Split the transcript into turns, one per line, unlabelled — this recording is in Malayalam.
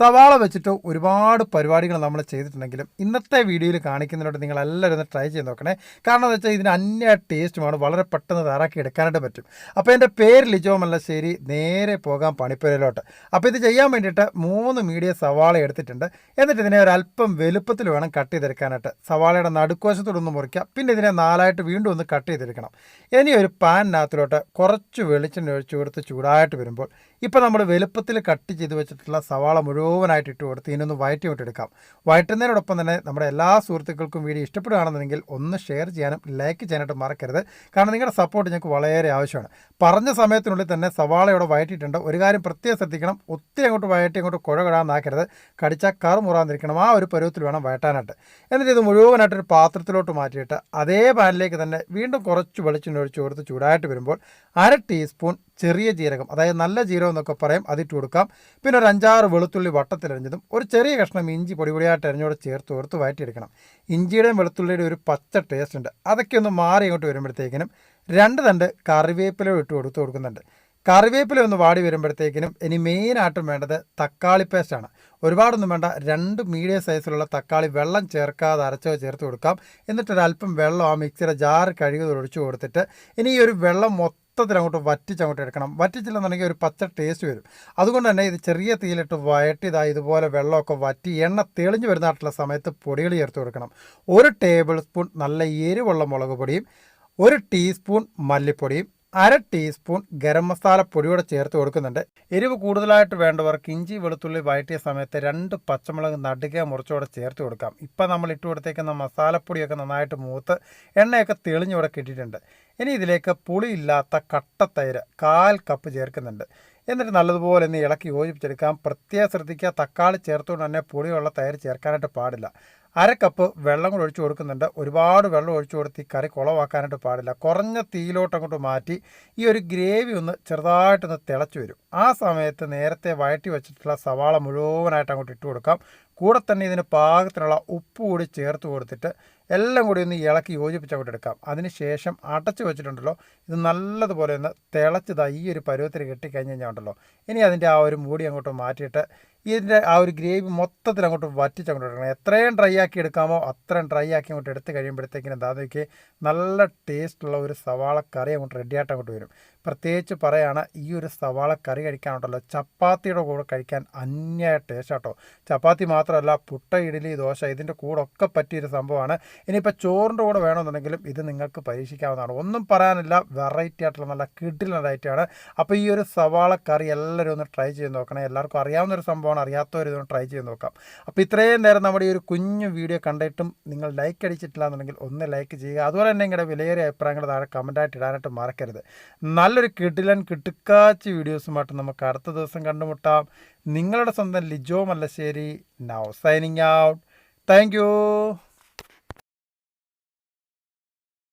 സവാള വെച്ചിട്ട് ഒരുപാട് പരിപാടികൾ നമ്മൾ ചെയ്തിട്ടുണ്ടെങ്കിലും ഇന്നത്തെ വീഡിയോയിൽ കാണിക്കുന്നതിനോട് നിങ്ങൾ എല്ലാവരും ഒന്ന് ട്രൈ ചെയ്ത് നോക്കണേ. കാരണം എന്ന് വെച്ചാൽ ഇതിന് അന്യ ടേസ്റ്റുമാണ് വളരെ പെട്ടെന്ന് തയ്യാറാക്കി എടുക്കാനായിട്ട് പറ്റും. അപ്പോൾ എന്റെ പേര് ലിജോ മല്ലശ്ശേരി നേരെ പോകാം പണിപ്പുരയിലോട്ട്. അപ്പോൾ ഇത് ചെയ്യാൻ വേണ്ടിയിട്ട് മൂന്ന് മീഡിയ സവാള എടുത്തിട്ടുണ്ട്. എന്നിട്ട് ഇതിനെ ഒരല്പം വലുപ്പത്തിൽ വേണം കട്ട് ചെയ്തെടുക്കാനായിട്ട്. സവാളയുടെ നടുക്കോശത്തോടൊന്ന് മുറിക്കുക പിന്നെ ഇതിനെ നാലായിട്ട് വീണ്ടും ഒന്ന് കട്ട് ചെയ്തെടുക്കണം. ഇനി ഒരു പാനിനകത്തിലോട്ട് കുറച്ച് വെളിച്ചെണ്ണ ഒഴിച്ചു കൊടുത്ത് ചൂടായിട്ട് വരുമ്പോൾ ഇപ്പോൾ നമ്മൾ വലുപ്പത്തിൽ കട്ട് ചെയ്ത് വെച്ചിട്ടുള്ള സവാള മുഴുവനായിട്ട് ഇട്ട് കൊടുത്ത് ഇതിനൊന്ന് വയറ്റി വിട്ടെടുക്കാം വയറ്റുന്നതിനോടൊപ്പം തന്നെ നമ്മുടെ എല്ലാ സുഹൃത്തുക്കൾക്കും വീഡിയോ ഇഷ്ടപ്പെടുകയാണെന്നുണ്ടെങ്കിൽ ഒന്ന് ഷെയർ ചെയ്യാനും ലൈക്ക് ചെയ്യാനായിട്ട് മറക്കരുത്. കാരണം നിങ്ങളുടെ സപ്പോർട്ട് ഞങ്ങൾക്ക് വളരെ ആവശ്യമാണ്. പറഞ്ഞ സമയത്തിനുള്ളിൽ തന്നെ സവാളയോടെ വയറ്റിയിട്ടുണ്ട്. ഒരു കാര്യം പ്രത്യേകം ശ്രദ്ധിക്കണം. ഒത്തിരി അങ്ങോട്ട് വയറ്റി അങ്ങോട്ട് കുഴ കിടാന്നാക്കരുത് കടിച്ചാൽ കറു മുറാന്നിരിക്കണം ആ ഒരു പരുവത്തിൽ വേണം വയറ്റാനായിട്ട്. എന്നിട്ട് ഇത് മുഴുവനായിട്ട് ഒരു പാത്രത്തിലോട്ട് മാറ്റിയിട്ട് അതേ പാനിലേക്ക് തന്നെ വീണ്ടും കുറച്ച് വെളിച്ചെണ്ണ ഒഴിച്ച് കൊടുത്ത് ചൂടായിട്ട് വരുമ്പോൾ അര ടീസ്പൂൺ ചെറിയ ജീരകം അതായത് നല്ല ജീരകം എന്നൊക്കെ പറയും അതിട്ട് കൊടുക്കാം. പിന്നെ ഒരു അഞ്ചാറ് വെളുത്തുള്ളി വട്ടത്തിലരിഞ്ഞതും ഒരു ചെറിയ കഷ്ണം ഇഞ്ചി പൊടിപൊടിയായിട്ട് അരിഞ്ഞോട് ചേർത്ത് ഓർത്ത് വഴറ്റിയെടുക്കണം. ഇഞ്ചിയുടെയും വെളുത്തുള്ളിയുടെ ഒരു പച്ച ടേസ്റ്റ് ഉണ്ട്. അതൊക്കെ ഒന്ന് മാറി ഇങ്ങോട്ട് വരുമ്പോഴത്തേക്കിനും രണ്ട് തണ്ട് കറിവേപ്പില ഇട്ട് കൊടുത്ത് കൊടുക്കുന്നുണ്ട്. കറിവേപ്പില ഒന്ന് വാടി വരുമ്പോഴത്തേക്കിനും ഇനി മെയിനായിട്ടും വേണ്ടത് തക്കാളി പേസ്റ്റാണ് ഒരുപാടൊന്നും വേണ്ട രണ്ട് മീഡിയം സൈസിലുള്ള തക്കാളി വെള്ളം ചേർക്കാതെ അരച്ചോ ചേർത്ത് കൊടുക്കാം. എന്നിട്ടൊരല്പം വെള്ളം ആ മിക്സിയുടെ ജാർ കഴുകി ഒഴിച്ചു കൊടുത്തിട്ട് ഇനി ഈ ഒരു വെള്ളം മൊത്തത്തിൽ അങ്ങോട്ട് വറ്റിച്ചങ്ങോട്ട് എടുക്കണം. വറ്റിച്ചില്ലെന്നുണ്ടെങ്കിൽ ഒരു പച്ച ടേസ്റ്റ് വരും. അതുകൊണ്ട് തന്നെ ഇത് ചെറിയ തീയിലിട്ട് വയറ്റിതാ ഇതുപോലെ വെള്ളമൊക്കെ വറ്റി എണ്ണ തെളിഞ്ഞു വരുന്നതായിട്ടുള്ള സമയത്ത് പൊടികൾ ചേർത്ത് കൊടുക്കണം. ഒരു ടേബിൾ സ്പൂൺ നല്ല എരിവുള്ള മുളക് പൊടിയും ഒരു ടീസ്പൂൺ മല്ലിപ്പൊടിയും അര ടീസ്പൂൺ ഗരം മസാല പൊടിയോടെ ചേർത്ത് കൊടുക്കുന്നുണ്ട്. എരിവ് കൂടുതലായിട്ട് വേണ്ടവർക്ക് ഇഞ്ചി വെളുത്തുള്ളി വഴറ്റിയ സമയത്ത് രണ്ട് പച്ചമുളക് നടുക മുറിച്ചോടെ ചേർത്ത് കൊടുക്കാം. ഇപ്പം നമ്മൾ ഇട്ട് കൊടുത്തേക്കുന്ന മസാലപ്പൊടിയൊക്കെ നന്നായിട്ട് മൂത്ത് എണ്ണയൊക്കെ തെളിഞ്ഞോടെ കിട്ടിയിട്ടുണ്ട്. ഇനി ഇതിലേക്ക് പുളിയില്ലാത്ത കട്ടത്തൈര് കാൽ കപ്പ് ചേർക്കുന്നുണ്ട്. എന്നിട്ട് നല്ലതുപോലെ ഒന്ന് ഇളക്കി യോജിപ്പിച്ചെടുക്കാം. പ്രത്യേകം ശ്രദ്ധിക്കുക. തക്കാളി ചേർത്തുകൊണ്ട് തന്നെ പുളിയുള്ള തൈര് ചേർക്കാനായിട്ട് പാടില്ല. അര കപ്പ് വെള്ളം കൂടെ ഒഴിച്ചു കൊടുക്കുന്നുണ്ട്. ഒരുപാട് വെള്ളം ഒഴിച്ചു കൊടുത്ത് ഈ കറി കുളവാക്കാനായിട്ട് പാടില്ല. കുറഞ്ഞ തീയിലോട്ട് അങ്ങോട്ട് മാറ്റി ഈ ഒരു ഗ്രേവി ഒന്ന് ചെറുതായിട്ടൊന്ന് തിളച്ചു വരും. ആ സമയത്ത് നേരത്തെ വഴറ്റി വെച്ചിട്ടുള്ള സവാള മുഴുവനായിട്ട് അങ്ങോട്ട് ഇട്ട് കൊടുക്കാം. കൂടെ തന്നെ ഇതിന് പാകത്തിനുള്ള ഉപ്പ് കൂടി ചേർത്ത് കൊടുത്തിട്ട് എല്ലാം കൂടി ഒന്ന് ഇളക്കി യോജിപ്പിച്ച് അങ്ങോട്ട് എടുക്കാം. അതിന് ശേഷം അടച്ചു വെച്ചിട്ടുണ്ടല്ലോ. ഇത് നല്ലതുപോലെ ഒന്ന് തിളച്ചതായി ഈ ഒരു പരുവത്തിൽ കെട്ടിക്കഴിഞ്ഞ് കഴിഞ്ഞാൽ ഉണ്ടല്ലോ. ഇനി അതിന്റെ ആ ഒരു മൂടി അങ്ങോട്ട് മാറ്റിയിട്ട് ഇതിന്റെ ആ ഒരു ഗ്രേവി മൊത്തത്തിൽ അങ്ങോട്ട് വറ്റിച്ച് അങ്ങോട്ട് എടുക്കണം എത്രയും ഡ്രൈ ആക്കി എടുക്കാമോ അത്രയും ഡ്രൈ ആക്കി അങ്ങോട്ട് എടുത്ത് കഴിയുമ്പോഴത്തേക്കിനും എന്താണെന്നൊക്കെ നല്ല ടേസ്റ്റുള്ള ഒരു സവാള കറി അങ്ങോട്ട് റെഡിയായിട്ട് അങ്ങോട്ട് വരും. പ്രത്യേകിച്ച് പറയുകയാണ് ഈ ഒരു സവാള കറി കഴിക്കാനുണ്ടല്ലോ ചപ്പാത്തിയുടെ കൂടെ കഴിക്കാൻ അന്യായ ടേസ്റ്റ് ആട്ടോ. ചപ്പാത്തി മാത്രമല്ല പുട്ട ഇഡലി ദോശ ഇതിന്റെ കൂടെ ഒക്കെ പറ്റിയൊരു സംഭവമാണ്. ഇനിയിപ്പോൾ ചോറിന്റെ കൂടെ വേണമെന്നുണ്ടെങ്കിലും ഇത് നിങ്ങൾക്ക് പരീക്ഷിക്കാവുന്നതാണ്. ഒന്നും പറയാനില്ല വെറൈറ്റി ആയിട്ടുള്ള നല്ല കിഡിലൈറ്റാണ് അപ്പോൾ ഈ ഒരു സവാള കറി എല്ലാവരും ഒന്ന് ട്രൈ ചെയ്ത് നോക്കണം. എല്ലാവർക്കും അറിയാവുന്ന ഒരു സംഭവമാണ്. അറിയാത്തവർ ഇതൊന്ന് ട്രൈ ചെയ്ത് നോക്കാം. അപ്പോൾ ഇത്രയും നേരം നമ്മുടെ ഈ ഒരു കുഞ്ഞു വീഡിയോ കണ്ടിട്ടും നിങ്ങൾ ലൈക്ക് അടിച്ചിട്ടില്ല എന്നുണ്ടെങ്കിൽ ഒന്ന് ലൈക്ക് ചെയ്യുക. അതുപോലെ തന്നെ നിങ്ങളുടെ വിലയേറിയ അഭിപ്രായങ്ങൾ താഴെ കമന്റായിട്ട് ഇടാനായിട്ട് മറക്കരുത്. നല്ലൊരു കിടിലൻ കിട്ടുക്കാച്ച് വീഡിയോസുമായിട്ട് നമുക്ക് അടുത്ത ദിവസം കണ്ടുമുട്ടാം. നിങ്ങളുടെ സ്വന്തം Lijo Mallassery. Now signing out thank